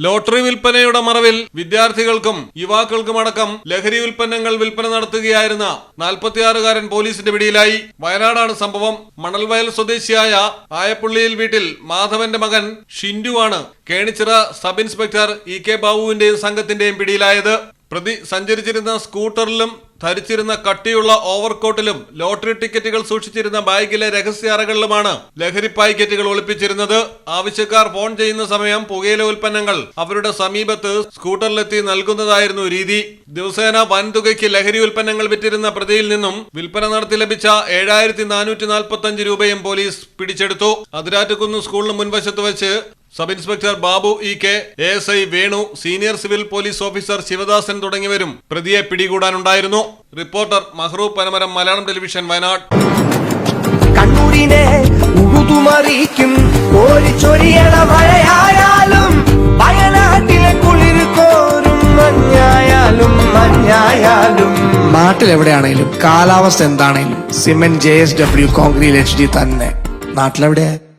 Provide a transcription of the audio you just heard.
Lottery വിൽപ്പനയുടെ മറവിൽ വിദ്യാർത്ഥികൾക്കും യുവാക്കൾക്കുമടക്കം ലഹരി ഉൽപ്പന്നങ്ങൾ വിൽപ്പന നടത്തുകയായിരുന്ന നാൽപ്പത്തിയാറുകാരൻ പോലീസിന്റെ പിടിയിലായി. വയനാടാണ് സംഭവം. മണൽവയൽ സ്വദേശിയായ ആയപ്പുള്ളിയിൽ വീട്ടിൽ മാധവന്റെ മകൻ ഷിൻഡുവാണ്. Kenichira sub inspector E K ബാബുവിന്റെയും സംഘത്തിന്റെയും പിടിയിലായത്. പ്രതി സഞ്ചരിച്ചിരുന്ന സ്കൂട്ടറിലും ധരിച്ചിരുന്ന കട്ടിയുള്ള ഓവർകോട്ടിലും ലോട്ടറി ടിക്കറ്റുകൾ സൂക്ഷിച്ചിരുന്ന ബാഗിലെ രഹസ്യ അറകളിലുമാണ് ലഹരി പാക്കറ്റുകൾ ഒളിപ്പിച്ചിരുന്നത്. ആവശ്യക്കാർ ഫോൺ ചെയ്യുന്ന സമയം പുകയില ഉൽപ്പന്നങ്ങൾ അവരുടെ സമീപത്ത് സ്കൂട്ടറിലെത്തി നൽകുന്നതായിരുന്നു രീതി. ദിവസേന വൻതുകയ്ക്ക് ലഹരി ഉൽപ്പന്നങ്ങൾ വിറ്റിരുന്ന പ്രതിയിൽ നിന്നും വിൽപ്പന നടത്തി ലഭിച്ച ഏഴായിരത്തി നാനൂറ്റി നാൽപ്പത്തി അഞ്ച് രൂപയും പോലീസ് പിടിച്ചെടുത്തു. അതിരാറ്റുകുന്ന് സ്കൂളിന് മുൻവശത്ത് വെച്ച് sub inspector Babu E K A S I Venu senior civil police officer Sivadasan തുടങ്ങിയവരും പ്രതിയെ പിടികൂടാനുണ്ടായിരുന്നു. Reporter Mahroob Panamaram Malayalam television Wayanad. കണ്ണൂരിനെ ഉഴുതുമറിയിക്കും കോരിച്ചൊരിയണ മഴയായാലും വയനാട്ടിലെ കുളിർ കോരും മഞ്ഞായാലും മഞ്ഞായാലും. നാട്ടിൽ എവിടെയാണെങ്കിലും കാലാവസ്ഥ എന്താണെങ്കിലും cement J S W concrete H D തന്നെ. നാട്ടിലെവിടെ